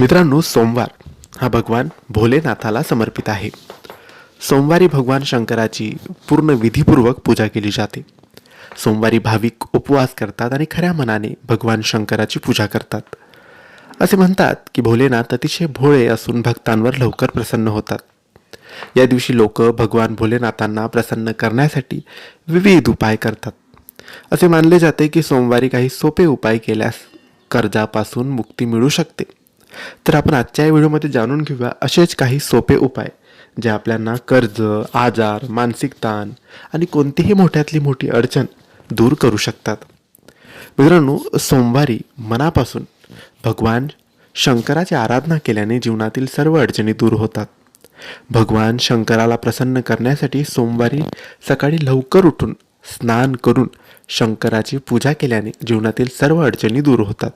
मित्रांनो सोमवार हा भगवान भोलेनाथाला समर्पित आहे. सोमवारी भगवान शंकराची पूर्ण विधीपूर्वक पूजा केली जाते. सोमवारी भाविक उपवास करतात आणि खऱ्या मनाने भगवान शंकराची पूजा करतात. असे म्हणतात की भोलेनाथ अतिशय भोळे असून भक्तांवर लवकर प्रसन्न होतात. या दिवशी लोक भगवान भोलेनाथांना प्रसन्न करण्यासाठी विविध उपाय करतात. असे मानले जाते की सोमवारी काही सोपे उपाय केल्यास कर्जापासून मुक्ती मिळू शकते. तर आपण आजच्या या व्हिडिओमध्ये जाणून घेऊया असेच काही सोपे उपाय जे आपल्याला कर्ज आजार मानसिक ताण आणि कोणतीही मोठ्यातली मोठी अडचण दूर करू शकतात. मित्रांनो सोमवारी मनापासून भगवान शंकराची आराधना केल्याने जीवनातील सर्व अडचणी दूर होतात. भगवान शंकराला प्रसन्न करण्यासाठी सोमवारी सकाळी लवकर उठून स्नान करून शंकराची पूजा केल्याने जीवनातील सर्व अडचणी दूर होतात.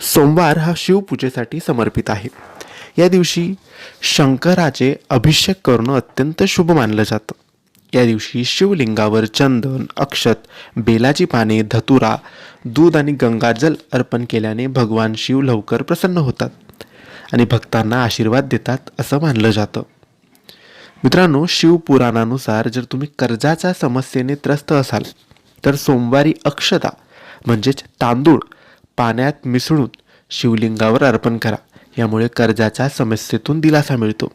सोमवार हा शिवपूजेसाठी समर्पित आहे. या दिवशी शंकराचे अभिषेक करणं अत्यंत शुभ मानलं जातं. या दिवशी शिवलिंगावर चंदन अक्षत बेलाची पाने धतुरा दूध आणि गंगाजल अर्पण केल्याने भगवान शिव लवकर प्रसन्न होतात आणि भक्तांना आशीर्वाद देतात असं मानलं जातं. मित्रांनो शिवपुराणानुसार जर तुम्ही कर्जाच्या समस्येने त्रस्त असाल तर सोमवारी अक्षता म्हणजेच तांदूळ पाण्यात मिसळून शिवलिंगावर अर्पण करा. यामुळे कर्जाच्या समस्येतून दिलासा मिळतो.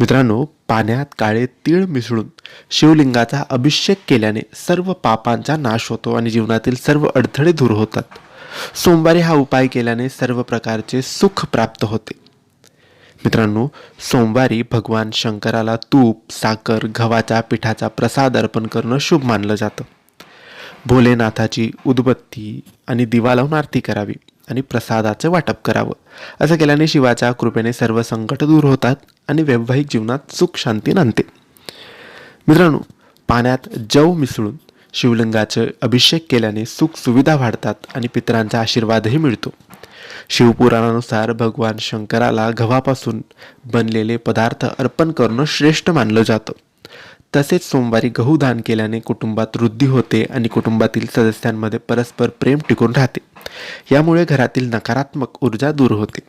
मित्रांनो पाण्यात काळे तीळ मिसळून शिवलिंगाचा अभिषेक केल्याने सर्व पापांचा नाश होतो आणि जीवनातील सर्व अडथळे दूर होतात. सोमवारी हा उपाय केल्याने सर्व प्रकारचे सुख प्राप्त होते. मित्रांनो सोमवारी भगवान शंकराला तूप साखर गव्हाच्या पिठाचा प्रसाद अर्पण करणं शुभ मानलं जातं. भोलेनाथाची उदबत्ती आणि दिवा लावून आरती करावी आणि प्रसादाचं वाटप करावं. असं केल्याने शिवाच्या कृपेने सर्व संकट दूर होतात आणि वैवाहिक जीवनात सुख शांती नांदते. मित्रांनो पाण्यात जव मिसळून शिवलिंगाचे अभिषेक केल्याने सुख सुविधा वाढतात आणि पितरांचा आशीर्वादही मिळतो. शिवपुराणानुसार भगवान शंकराला गव्हापासून बनलेले पदार्थ अर्पण करणं श्रेष्ठ मानलं जातं. तसेच सोमवारी गहू दान केल्याने कुटुंबात वृद्धी होते आणि कुटुंबातील सदस्यांमध्ये परस्पर प्रेम टिकून राहते. यामुळे घरातील नकारात्मक ऊर्जा दूर होते.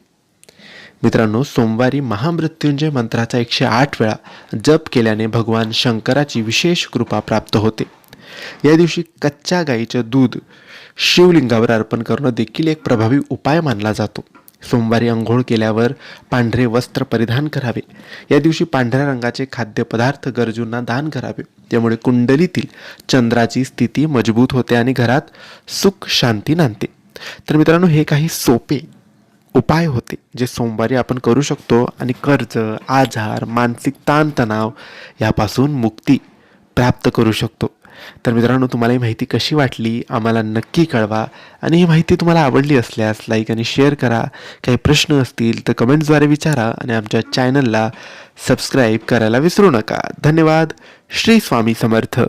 मित्रांनो सोमवारी महामृत्युंजय मंत्राचा एकशे आठ वेळा जप केल्याने भगवान शंकराची विशेष कृपा प्राप्त होते. या दिवशी कच्च्या गाईचं दूध शिवलिंगावर अर्पण करणं देखील एक प्रभावी उपाय मानला जातो. सोमवारी अंघोळ केल्यावर पांढरे वस्त्र परिधान करावे. या दिवशी पांढऱ्या रंगाचे खाद्यपदार्थ गरजूंना दान करावे. त्यामुळे कुंडलीतील चंद्राची स्थिती मजबूत होते आणि घरात सुख शांती नांदते. तर मित्रांनो हे काही सोपे उपाय होते जे सोमवारी आपण करू शकतो आणि कर्ज आजार मानसिक ताणतणाव यापासून मुक्ती प्राप्त करू शकतो. तर मित्रांनो तुम्हाला ही माहिती कशी वाटली? आम्हाला नक्की कळवा. आणि ही माहिती तुम्हाला आवडली असल्यास लाईक आणि शेअर करा. काही प्रश्न असतील तर कमेंट्सद्वारे विचारा आणि आमच्या चॅनलला सबस्क्राईब करायला विसरू नका. धन्यवाद. श्री स्वामी समर्थ.